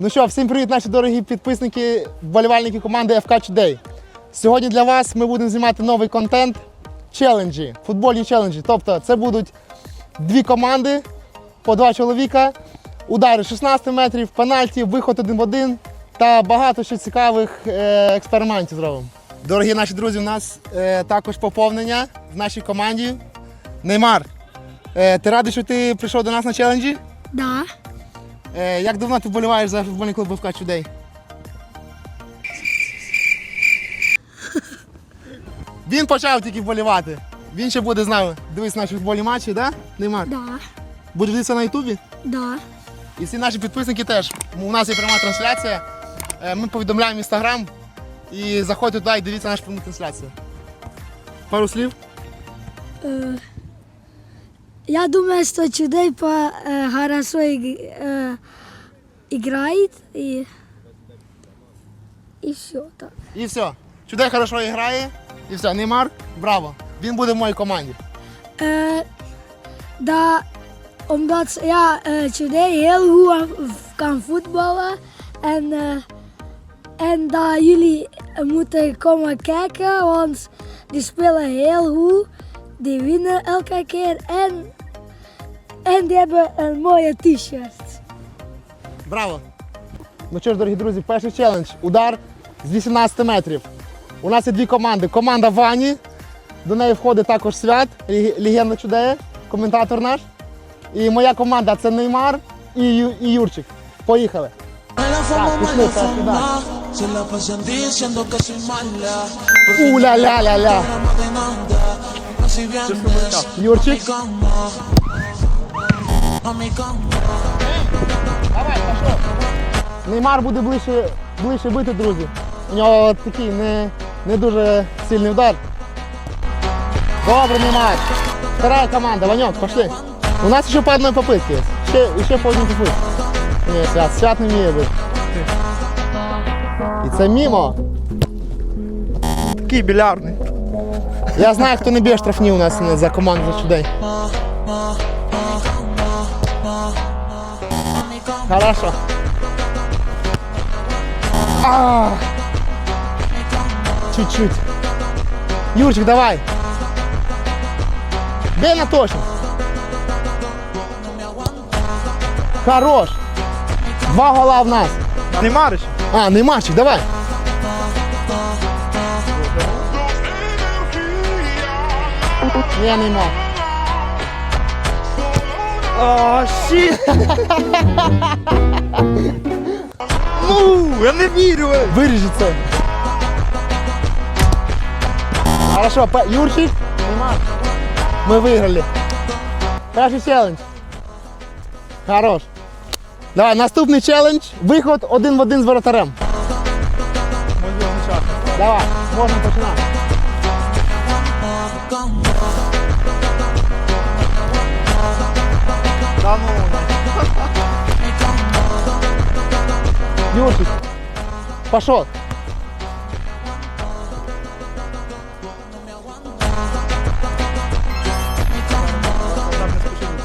Ну що, всім привіт, наші дорогі підписники, вболівальники команди FK Today. Сьогодні для вас ми будемо знімати новий контент челенджі, футбольні челенджі. Тобто це будуть дві команди по два чоловіка, удари 16 метрів, пенальті, виход один в один та багато ще цікавих е, експериментів зробимо. Дорогі наші друзі, у нас е, також поповнення в нашій команді. Неймар, е, ти радий, що ти прийшов до нас на челенджі? Да. Е, як давно ти вболіваєш за футбольний клуб ФК Чудей? Він почав тільки вболівати. Він ще буде з нами дивитися наші футбольні матчі, да? Неймар? Да. Будеш дивитися на Ютубі? Да. І всі наші підписники теж. У нас є пряма трансляція. Е, Ми повідомляємо інстаграм. І заходьте туди і дивіться нашу пряму трансляцію. Пару слів. Э, я думаю, что Чудей по э, хорошо иг- э, играет и и все так. І все. Чудей хорошо грає. І все. Неймар, браво. Він буде в моїй команді. Eh, da, omdat ja, eh Chudei heel goed kan voetballen en eh, en dat jullie moeten komen kijken, want die spelen heel goed, die winnen elke keer en en die hebben t-shirt. Браво! Ну що ж, дорогі друзі, перший челендж. Удар з 18 метрів. У нас є дві команди. Команда Вані. До неї входить також свят, легі- легенда чудеє, коментатор наш. І моя команда це Неймар і, Ю- і Юрчик. Поїхали. У-ля-ля-ля-ля. Юрчик. Неймар буде ближче, ближче бити, друзі. У нього такий не, не дуже сильний удар. Добре, Неймар. Вторая команда, Ванек, пошли. У нас ще по одной попытке є. Ще, ще по одній попытці. Ні, свят, свят не вміє бити. І це мімо. Такий білярний. Я знаю, хто не б'є штрафні у нас за команду за чудей. Хорошо. Чуть-чуть. Юрчик, давай. Бей на точно. Хорош. Два гола в нас. Не мариш? А, не матчик, давай. Я не мав. О, щі! Ну, я не вірю! Вырежи це. Хорошо, П- Юрчик. Нема. Мы выиграли. Перший челендж. Хорош. Давай, наступний челендж. Виход один в один з воротарем. Можу означати. Давай, можемо починати. Та ну. Пошел.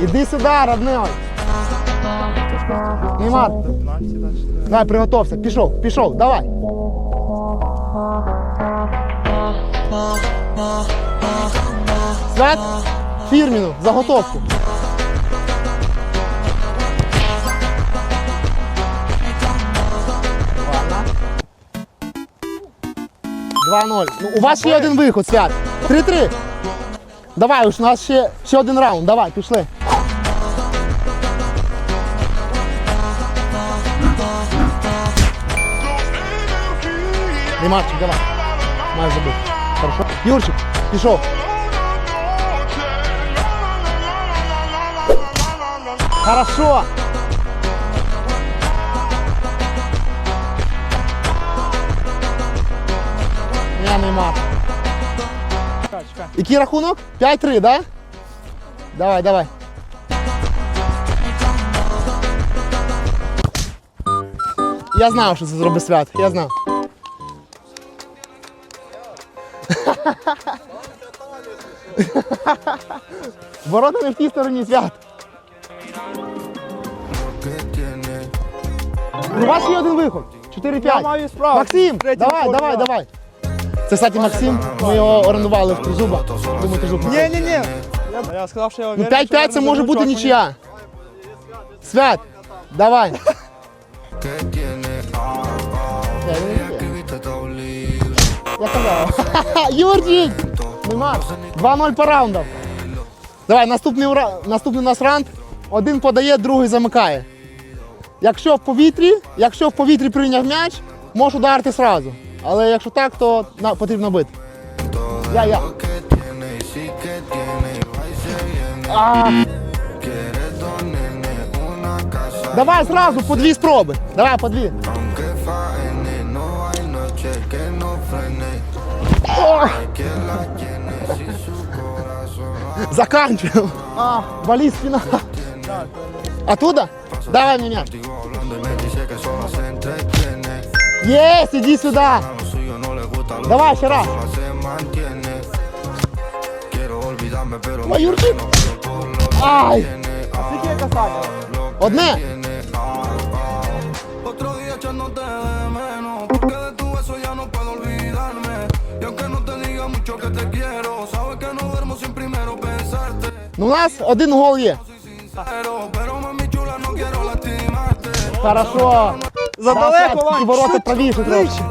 Іди сюди, родной. Нема. 15. Давай, приготовься. Пішов, пішов, давай. Свят, фірміну, заготовку. 2-0. Ну, у вас ще один виход, Свят. 3-3. Давай, уж у нас ще, ще один раунд. Давай, пішли. Неймарчик, давай. Маєш забити. Хорошо. Юрчик, пішов. Хорошо. Чекай, чекай. Який рахунок? 5-3, да? Давай, давай. Я знав, що це зробить свят. Я знав. Ворота не в тій стороні свят. У вас є один виход. 4-5. Я маю справу. Максим, давай, давай, давай. Це, кстати, Максим. Ми його орендували в Тризуба. Думаю, Тризуб. Ні, ні, ні. Я, я сказав, що я Ну 5-5 це може бути нічия. Свят, давай. Я казав. Юрчик! Нема. 2-0 по раундам. Давай, наступний, ура... наступний у нас раунд. Один подає, другий замикає. Якщо в повітрі, якщо в повітрі прийняв м'яч, можеш ударити сразу. Але якщо так, то на, потрібно бити. Я, я. А. Давай зразу по дві спроби. Давай по дві. О! Заканчиваем. А, вали спина. Оттуда? Давай меня. Есть, иди сюда. Давай еще раз. Ой, Юрчик. Ай, Скільки касання? одне. Ну, у нас один гол є. Хорошо. Задалеко, Вань. ворота правіше dedicar.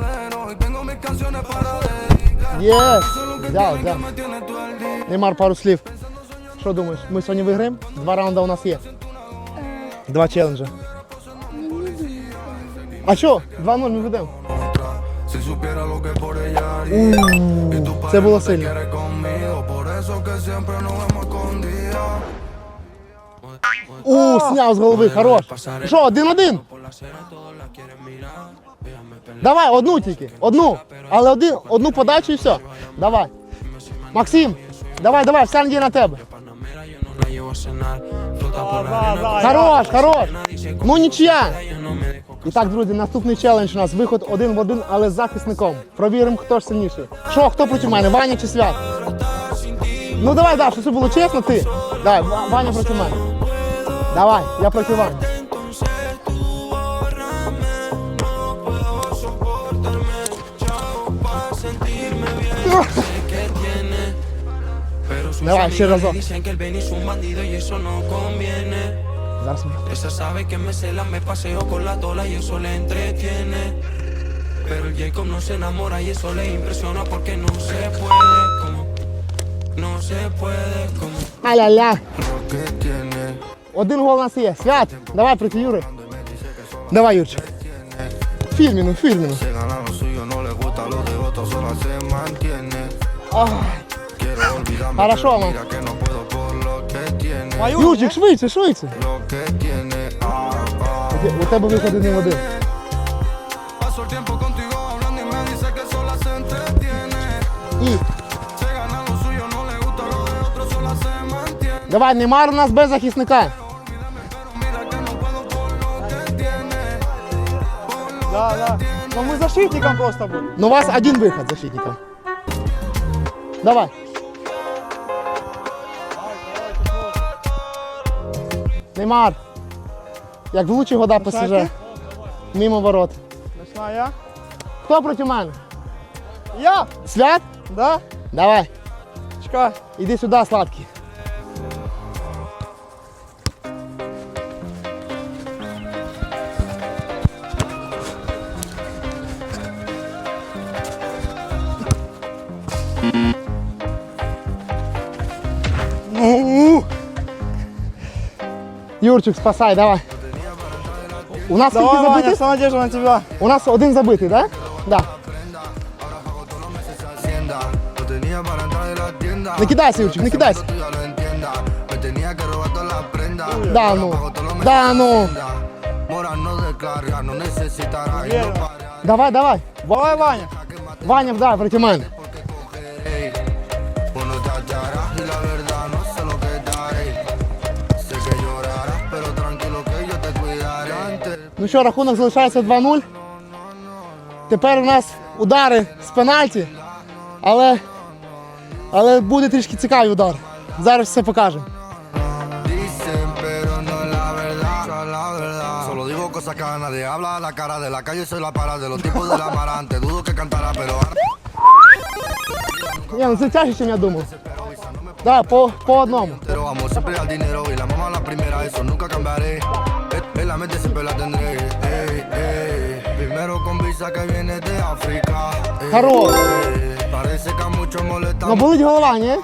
Є. Взяв, взяв. Неймар, пару слів. Що думаєш, ми сьогодні виграємо? Два раунди у нас є. Два челенджа. А що? 2-0 ми ведемо. Це було сильно. У, сняв з голови, хорош. Що, один-один? Давай, одну тільки. Одну. Але один, одну подачу і все. Давай. Максим, давай, давай, вся надія на тебе. Хорош, хорош. Ну нічия. І так, друзі, наступний челендж у нас виход один в один, але з захисником. Провіримо, хто ж сильніший. Що, хто проти мене? Ваня чи свят? Ну давай, да, щоб це було чесно, ти. Давай, Ваня проти мене. Давай, я проти Вані. Давай, ще разок. Dicen que el Ben es un bandido y eso no conviene. Зараз ми. Esa sabe que me cela, me paseo con la tola y eso le entretiene. Pero el Jacob no se enamora y eso le impresiona porque no se puede, como no se puede, como Аля-ля. Lo que tiene. Один гол у нас є. Свят, давай проти Юри. Давай, Юрчик. Фільміну, фільміну. Tiene. Маю, Юрчик, швидше, швидше. Ah, ah. У тебе виход один в один. І давай, Неймар у нас без захисника. Да, да. Ну ми защитником просто будемо. Ну у вас один виход защитника. Давай. Неймар. Як года ПСЖ. Знаєте? Мимо ворот. Починаю я. Хто проти мене? Я? Свят? Да? Давай. Чекай. Іди сюди, сладкий. Юрчик, спасай, давай. У нас скільки Давай, Ваня, забитих? вся надежда на тебя. У нас один забитий, так? Да? Да. Не кидайся, Юрчик, не кидайся. Да ну. Да ну. Давай, давай. Давай, Ваня. Ваня, да, проти мене. Ну що, рахунок залишається 2-0. Тепер у нас удари з пенальті, але, але буде трішки цікавий удар. Зараз все покажемо. Ні, ну це тяжче, ніж я думав. Так, по, по одному. Pero vamos siempre al dinero y la mamá la primera, eso nunca cambiaré. En- En la mente siempre la tendré. Хорош. ey. Parece que a muchos molesta. Ну болить голова, ні?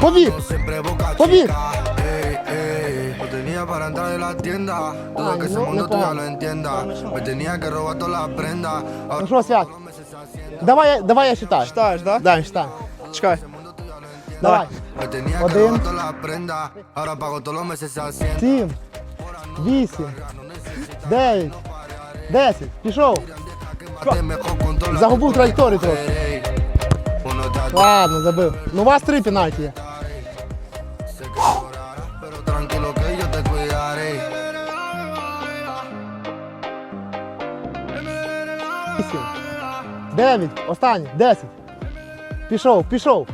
Pobir. mano, siempre boca Pobir. chica. Ey, ey. Lo tenía para entrar en la tienda. Ay, que ese no, mundo no tú ya lo entienda. Me tenía que robar todas las prendas. Ну що, Свят? Давай, я- давай я читаю. Читаєш, да? Да, я читаю. Чекай. Давай. Один. Сім, вісім, дев'ять, десять. Пішов. Загубив траєкторію трохи. Ладно, забив. Ну у вас три пенальті є. Вісім, дев'ять, останній, десять. Пішов, пішов.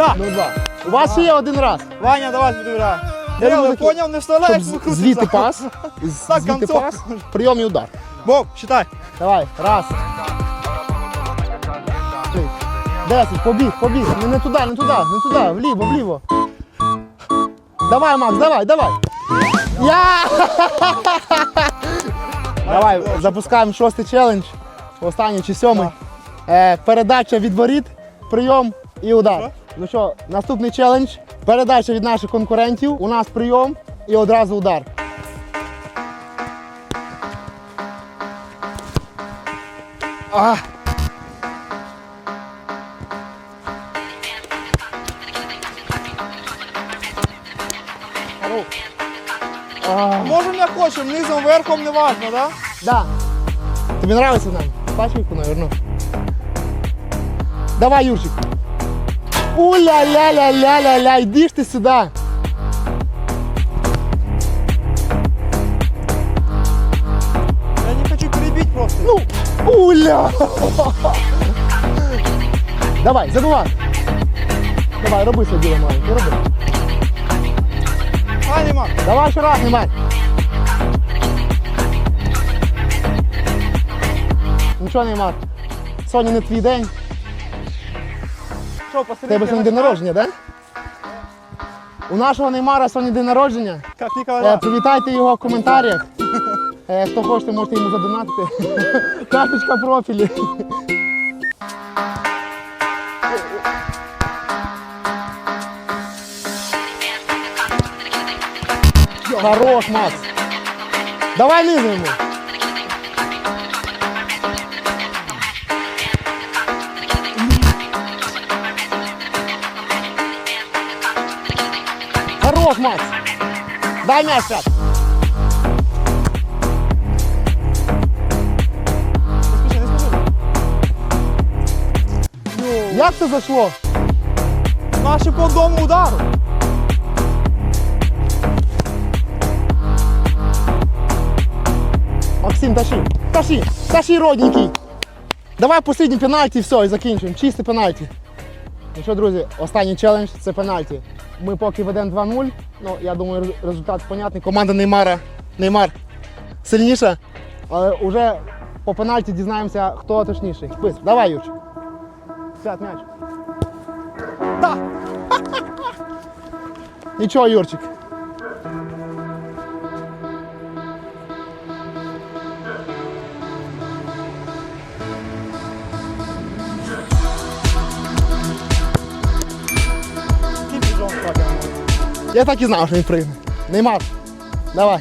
Да. Ну два. У вас ще є один раз. Ваня, давай підбирай. Я думаю, не таки- поняв, не вставляй, Щоб викрутиться. звідти пас. з- Так, Звідти концов. пас, прийом і удар. Боб, считай. Давай, раз. Три. Десять, побіг, побіг. Не, не туди, не туди, не туди, вліво, вліво. Давай, Макс, давай, давай. Я! Давай, запускаємо шостий челендж. Останній чи сьомий. Е, передача від воріт, прийом і удар. Ну що, наступний челендж. Передача від наших конкурентів. У нас прийом і одразу удар. А. Можемо як хочемо, низом, верхом, не важно, да? Да. Тобі нравится нам? Пачку, наверное. Давай, Юрчик. Уля-ля-ля-ля-ля-ля, иди ж ты сюда. Я не хочу перебить просто. Ну, уля. Давай, забывай. Давай, роби своє діло маленьке, роби. Давай ще раз, Німар. Нічого, Неймар. Сьогодні не твій день. Що, посередині? Тебе сьогодні день народження, так? У нашого Неймара сьогодні день народження. Як Е, Нікола. Привітайте його в коментарях. Е, Хто хочете, можете йому задонатити. Карточка профілі. Хорош, Макс. Давай низимо. Хорош, Дай м'яч. Як це зайшло? Наші по одному удару. Максим, тащи. Тащи. Тащи, родненький. Давай останній пенальті і все, і закінчуємо. Чисте пенальті. Ну що, друзі, останній челендж це пенальті. Ми поки ведемо 2-0. Ну, я думаю, результат понятний. Команда Неймара. Неймар сильніша. Але вже по пенальті дізнаємося, хто точніший. Спис, Давай, Юрчик. Сядь м'яч. Нічого, Юрчик. Я так і знав, що він прийме. Неймар. Давай.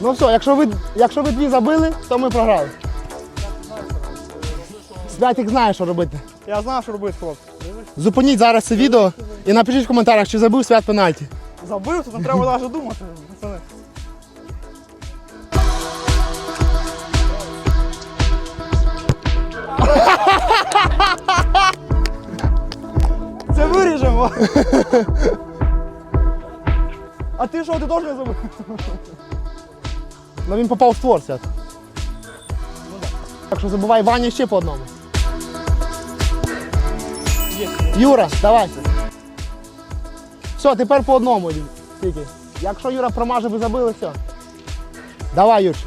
Ну все, якщо ви, якщо ви дві забили, то ми програли. Святик знає, що робити. Я знаю, що робити, хлопці. Зупиніть зараз це відео і напишіть в коментарях, чи забив свят пенальті. Забив, то не треба навіть думати, пацани. Це виріжемо. А ти що, ти теж не забив? Ну він попав в створ, Свят. Так що забувай Ваня ще по одному. Юра, давай. Все, тепер по одному тільки. Якщо Юра промаже, ви забили, все. Давай, Юрч.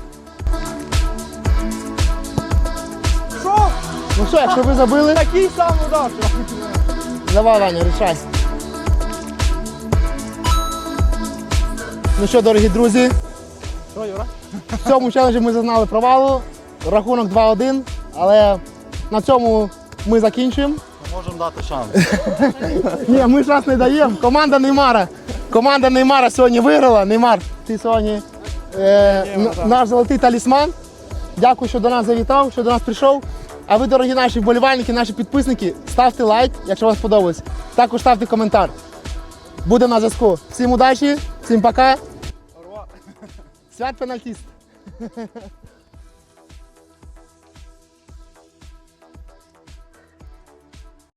Все, якщо ви забили, Такий самий удар. давай, Ваня, рішай. Ну що, дорогі друзі, Що, Юра? в цьому челенджі ми зазнали провалу. Рахунок 2-1, але на цьому ми закінчуємо. Можемо дати шанс. Ні, ми шанс не даємо. Команда Неймара. Команда Неймара сьогодні виграла. Неймар, ти сьогодні е, наш золотий талісман. Дякую, що до нас завітав, що до нас прийшов. А ви, дорогі наші вболівальники, наші підписники, ставте лайк, якщо вам сподобалось. Також ставте коментар. Буде на зв'язку. Всім удачі, всім пока. Свят пенальтіст.